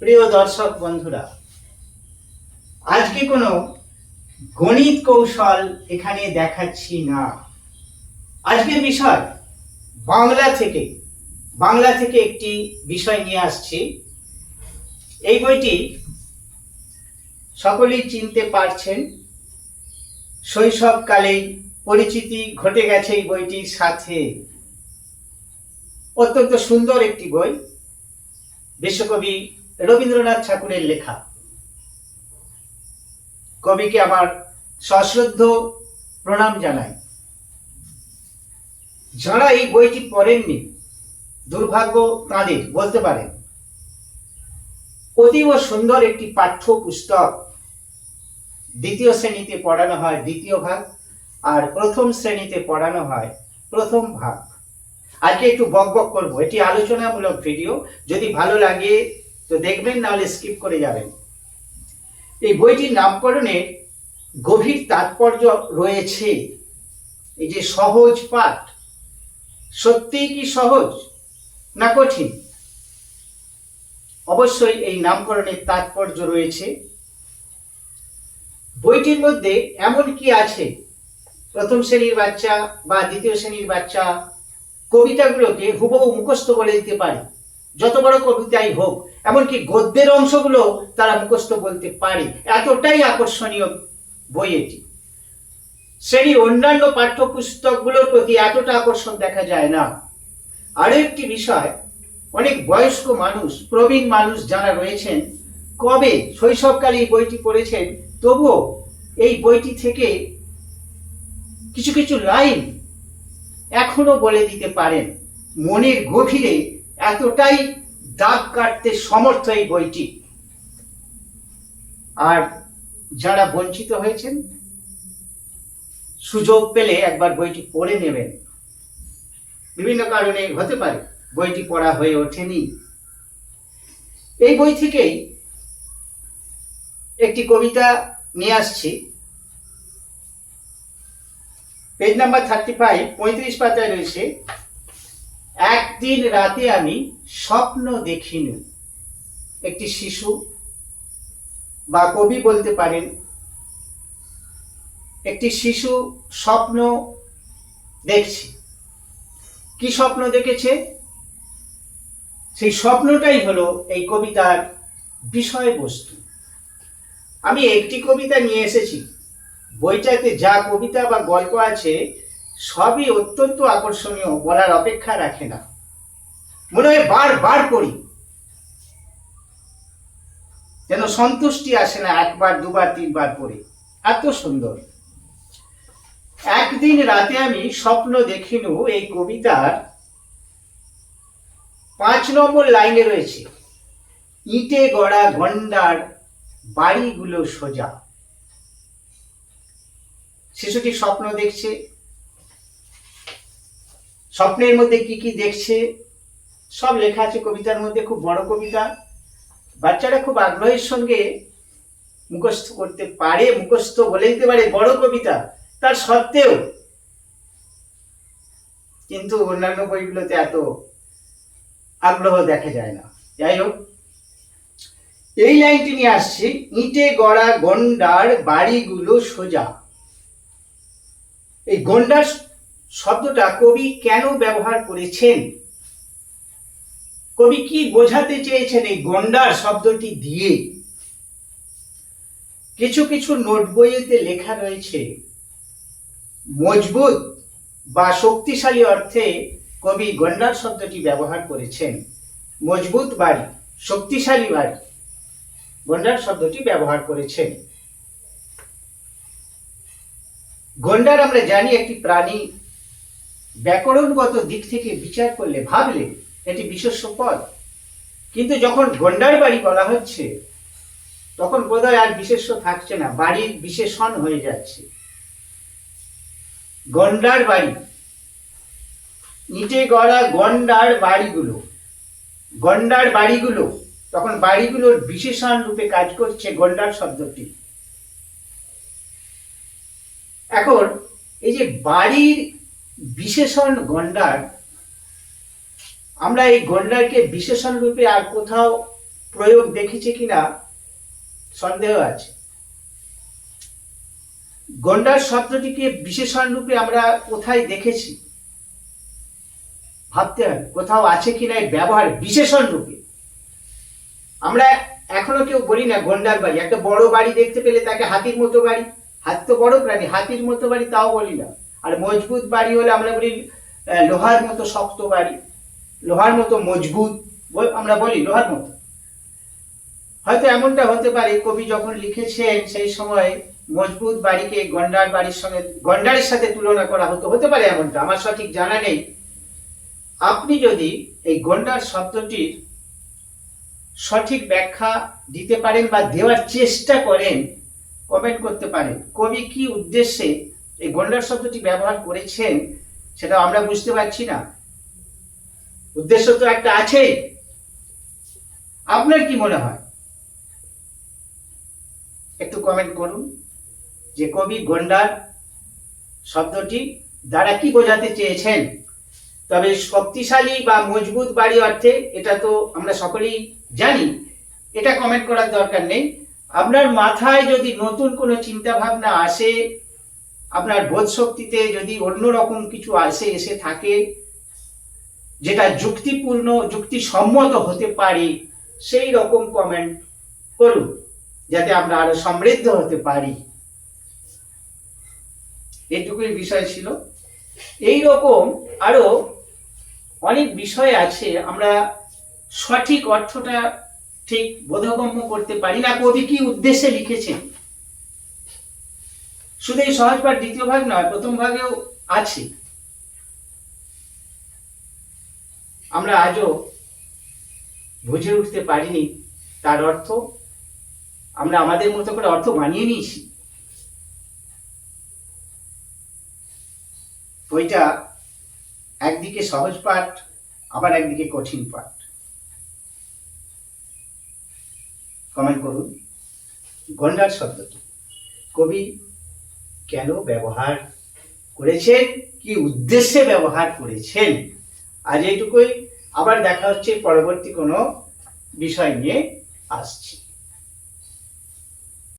প্রিয় দর্শক বন্ধুরা, আজকে কোনো গণিত কৌশল এখানে দেখাচ্ছি না। আজকের বিষয় বাংলা থেকে বাংলা থেকে একটি বিষয় নিয়ে আসছি। এই বইটি সকলেই চিনতে পারছেন। শৈশবকালেই পরিচিতি ঘটে গেছে এই বইটির সাথে। অত্যন্ত সুন্দর একটি বই। বিশ্বকবি রবীন্দ্রনাথ ঠাকুরের লেখা। কবিকে আমার সশ্রদ্ধ প্রণাম জানাই। যারা এই বইটি পড়েননি, দুর্ভাগ্য তাঁদের বলতে পারেন। অতীব সুন্দর একটি পাঠ্য পুস্তক দ্বিতীয় শ্রেণীতে পড়ানো হয় দ্বিতীয় ভাগ আর প্রথম শ্রেণীতে পড়ানো হয় প্রথম ভাগ। আজকে একটু বক বক করব। এটি আলোচনামূলক ভিডিও। যদি ভালো লাগে তো দেখবেন, নাহলে স্কিপ করে যাবেন। এই বইটির নামকরণে গভীর তাৎপর্য রয়েছে। এই যে সহজ পাঠ, সত্যিই কি সহজ না কঠিন? অবশ্যই এই নামকরণের তাৎপর্য রয়েছে। বইটির মধ্যে এমন কি আছে? প্রথম শ্রেণির বাচ্চা বা দ্বিতীয় শ্রেণির বাচ্চা কবিতাগুলোকে হুবহু মুখস্থ বলে দিতে পারে। যত বড় কবিতাই হোক, এমনকি গদ্যের অংশগুলো তারা মুখস্থ বলতে পারে। এতটাই আকর্ষণীয় বই এটি শ্রেণির অন্যান্য পাঠ্যপুস্তকগুলোর প্রতি এতটা আকর্ষণ দেখা যায় না। আরও একটি বিষয়, অনেক বয়স্ক মানুষ, প্রবীণ মানুষ যারা রয়েছেন, কবে শৈশবকালে এই বইটি পড়েছেন, তবুও এই বইটি থেকে কিছু কিছু লাইন এখনও বলে দিতে পারেন। মনের গভীরে এতটাই দাগ কাটতে সমর্থ এই বইটি। আর যারা বঞ্চিত হয়েছেন, সুযোগ পেলে একবার বইটি পড়ে নেবেন। বিভিন্ন কারণে হতে পারে বইটি পড়া হয়ে ওঠেনি। এই বই থেকেই একটি কবিতা নিয়ে আসছি। পেজ নাম্বার থার্টি ফাইভ পঁয়ত্রিশ পাতায় রয়েছে। একদিন রাতে আমি স্বপ্ন দেখিনি। একটি শিশু বা কবি বলতে পারেন, একটি শিশু স্বপ্ন দেখছে। কি স্বপ্ন দেখেছে? সেই স্বপ্নটাই হলো এই কবিতার বিষয়বস্তু। আমি একটি কবিতা নিয়ে এসেছি। বইটাতে যা কবিতা বা গল্প আছে, সবই অত্যন্ত আকর্ষণীয় বলার অপেক্ষা রাখে না। মনে হয় বার বার পড়ি যেন সন্তুষ্টি আসে না একবার, দুবার, তিনবার পড়ে এত সুন্দর। একদিন রাতে আমি স্বপ্ন দেখিনু, এই কবিতার পাঁচ নম্বর লাইনে রয়েছে, ইটে গড়া গন্ডার বাড়িগুলো সোজা। শিশুটি স্বপ্ন দেখছে। স্বপ্নের মধ্যে কি কি দেখছে? সব লেখা আছে কবিতার মধ্যে, খুব বড় কবিতা। বাচ্চারা খুব আগ্রহের সঙ্গে মুখস্থ করতে পারে, মুখস্থ বলে দিতে পারে, বড় কবিতা। তার সত্ত্বেও কিন্তু অন্যান্য বইগুলোতে এত আগ্রহ দেখা যায় না। যাই হোক, এই লাইনটি নিয়ে আসছি। ইটে গড়া গন্ডার, বাড়িগুলো সোজা। এই গন্ডার শব্দটা কবি কেন ব্যবহার করেছেন? কবি কি বোঝাতে চেয়েছেন এই গন্ডার শব্দটি দিয়ে? কিছু কিছু নোট বইয়েতে লেখা রয়েছে, মজবুত বা শক্তিশালী অর্থে কবি গন্ডার শব্দটি ব্যবহার করেছেন। মজবুত বাড়ি শক্তিশালী বাড়ি গন্ডার শব্দটি ব্যবহার করেছেন। গন্ডার আমরা জানি একটি প্রাণী ব্যাকরণগত দিক থেকে বিচার করলে ভাবলে এটি বিশেষ্য পদ। কিন্তু যখন গন্ডার বাড়ি বলা হচ্ছে, তখন বোধহয় আর বিশেষ্য থাকছে না, বাড়ির বিশেষণ হয়ে যাচ্ছে। গন্ডার বাড়ি ইটে গড়া গন্ডার বাড়িগুলো গন্ডার বাড়িগুলো তখন বাড়িগুলোর বিশেষণ রূপে কাজ করছে গন্ডার শব্দটি। এখন, এই যে বাড়ির বিশেষণ গন্ডার আমরা এই গন্ডারকে বিশেষণ রূপে আর কোথাও প্রয়োগ দেখেছে কিনা সন্দেহ আছে। গন্ডার শব্দটিকে বিশেষণ রূপে আমরা কোথায় দেখেছি? ভাবতে হবে, কোথাও আছে কিনা এই ব্যবহার বিশেষণ রূপে। আমরা এখনও কেউ বলি না গন্ডার বাড়ি। একটা বড় বাড়ি দেখতে পেলে তাকে হাতির মতো বাড়ি। হাত তো বড় প্রাণী, হাতির মতো বাড়ি তাও বলি না। আর মজবুত বাড়ি হলে আমরা বলি লোহার মতো শক্ত বাড়ি। লোহার মতো মজবুত আমরা বলি লোহার মতো। হয়তো এমনটা হতে পারে, কবি যখন লিখেছেন সেই সময় মজবুত বাড়িকে গন্ডার বাড়ির সঙ্গে, গন্ডারের সাথে তুলনা করা হতো, হতে পারে এমনটা, আমার সঠিক জানা নেই। আপনি যদি এই গন্ডার শব্দটির সঠিক ব্যাখ্যা দিতে পারেন বা দেওয়ার চেষ্টা করেন কমেন্ট করতে পারেন। কবি কি উদ্দেশ্যে এই গন্ডার শব্দটি ব্যবহার করেছেন সেটা আমরা বুঝতে পারছি না। উদ্দেশ্য তো একটা আছেই। আপনার কি মনে হয়? একটু কমেন্ট করুন যে কবি গন্ডার শব্দটি দ্বারা কি বোঝাতে চেয়েছেন? তবে শক্তিশালী বা মজবুত বাড়ি অর্থে এটা তো আমরা সকলেই জানি। এটা কমেন্ট করার দরকার নেই। আপনার মাথায় যদি নতুন কোনো চিন্তা ভাবনা আসে, আপনার বোধ শক্তিতে যদি অন্যরকম কিছু আসে, এসে থাকে যেটা যুক্তিপূর্ণ, যুক্তিসম্মত হতে পারে, সেই রকম কমেন্ট করুন, যাতে আমরা আরও সমৃদ্ধ হতে পারি। এইটুকুই বিষয় ছিল। এই রকম আরও অনেক বিষয় আছে, আমরা সঠিক অর্থটা ঠিক বোধগম্য করতে পারি না। কবি কি উদ্দেশ্যে লিখেছেন? শুধু এই সহজ পাঠ দ্বিতীয় ভাগ নয়, প্রথম ভাগেও আছে। আমরা আজও বুঝে উঠতে পারিনি তার অর্থ, আমরা আমাদের মতো করে অর্থ বানিয়ে নিয়েছি। বইটা একদিকে সহজ পাঠ, আবার একদিকে কঠিন পাঠ। কমেন্ট করুন, গন্ডার শব্দটি। কবি কেন ব্যবহার করেছেন, কি উদ্দেশ্যে ব্যবহার করেছেন? আজ এইটুকুই। আবার দেখা হচ্ছে পরবর্তী কোনো বিষয় নিয়ে। আসছি।